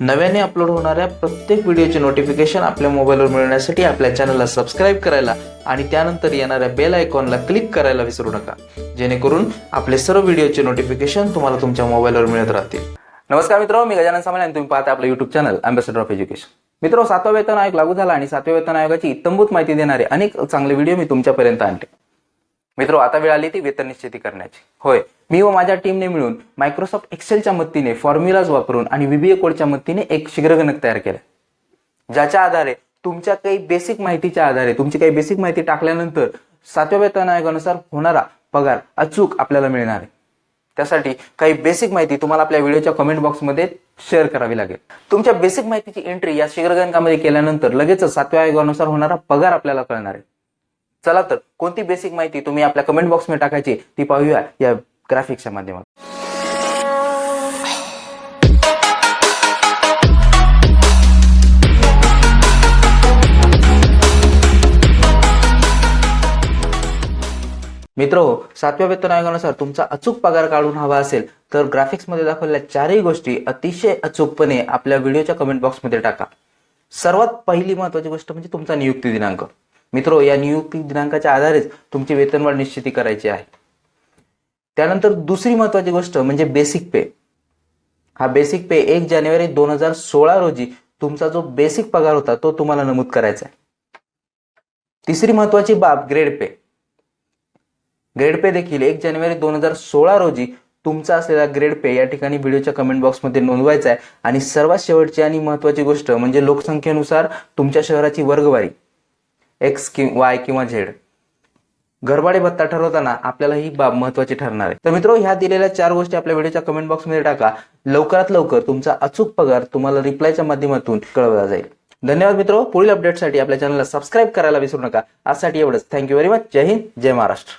नव्याने अपलोड होणाऱ्या प्रत्येक व्हिडिओचे नोटिफिकेशन आपल्या मोबाईलवर मिळवण्यासाठी आपल्या चॅनलला सबस्क्राईब करायला आणि त्यानंतर येणाऱ्या बेल आयकॉनला क्लिक करायला विसरू नका. जेणेकरून आपले सर्व व्हिडिओचे नोटिफिकेशन तुम्हाला तुमच्या मोबाईलवर मिळत राहतील. नमस्कार मित्र मी गजानन सामान आणि तुम्ही पाहता आपलं YouTube channel ambassador of education मित्र सातवा वेतन आयोग लागू झाला आणि सातव्या वेतन आयोगाची इतंभूत माहिती देणारे अनेक चांगले व्हिडिओ मी तुमच्यापर्यंत आणले. मित्र आता वेळ आली ती वेतन निश्चिती करण्याची. होय. मी व माझ्या टीमने मिळून मायक्रोसॉफ्ट एक्सेलच्या मदतीने फॉर्म्युलाज वापरून आणि व्हीबीए कोडच्या मदतीने एक शीघ्रगणक तयार केलं. ज्याच्या आधारे तुमच्या काही बेसिक माहितीच्या आधारे तुमची काही बेसिक माहिती टाकल्यानंतर सातव्या वेतन आयोगानुसार होणारा पगार अचूक आपल्याला मिळणार आहे. त्यासाठी काही बेसिक माहिती तुम्हाला आपल्या व्हिडिओच्या कमेंट बॉक्समध्ये शेअर करावी लागेल. तुमच्या बेसिक माहितीची एंट्री या शीघ्रगणकामध्ये केल्यानंतर लगेचच सातव्या आयोगानुसार होणारा पगार आपल्याला कळणार आहे. चला तर कोणती बेसिक माहिती तुम्ही आपल्या कमेंट बॉक्समध्ये टाकायची ती पाहूया या ग्राफिक्सच्या माध्यमातून. मित्र सातव्या वेतन आयोगानुसार तुमचा अचूक पगार काढून हवा असेल तर ग्राफिक्समध्ये दाखवलेल्या चारही गोष्टी अतिशय अचूकपणे आपल्या व्हिडिओच्या कमेंट बॉक्समध्ये टाका. सर्वात पहिली महत्वाची गोष्ट म्हणजे तुमचा नियुक्ती दिनांक. मित्रो या नियुक्ती दिनांकाच्या आधारेच तुमची वेतनवाढ निश्चिती करायची आहे. त्यानंतर दुसरी महत्वाची गोष्ट म्हणजे बेसिक पे हा बेसिक पे एक जानेवारी दोन हजार सोळा रोजी तुमचा जो बेसिक पगार होता तो तुम्हाला नमूद करायचा आहे. तिसरी महत्वाची बाब ग्रेड पे ग्रेड पे देखील एक जानेवारी दोन हजार सोळा रोजी तुमचा असलेला ग्रेड पे या ठिकाणी व्हिडिओच्या कमेंट बॉक्समध्ये नोंदवायचा आहे. आणि सर्वात शेवटची आणि महत्वाची गोष्ट म्हणजे लोकसंख्येनुसार तुमच्या शहराची वर्गवारी. एक्स कि वाय किंवा झेड घरभाडे भत्ता ठरवताना आपल्याला ही बाब महत्वाची ठरणार आहे. तर मित्रो ह्या दिलेल्या चार गोष्टी आपल्या व्हिडिओच्या कमेंट बॉक्समध्ये टाका. लवकरात लवकर तुमचा अचूक पगार तुम्हाला रिप्लायच्या माध्यमातून कळवला जाईल. धन्यवाद मित्रो. पुढील अपडेटसाठी आपल्या चॅनलला सबस्क्राईब करायला विसरू नका. आजसाठी एवढंच. थँक्यू व्हेरी मच जय हिंद. जय महाराष्ट्र.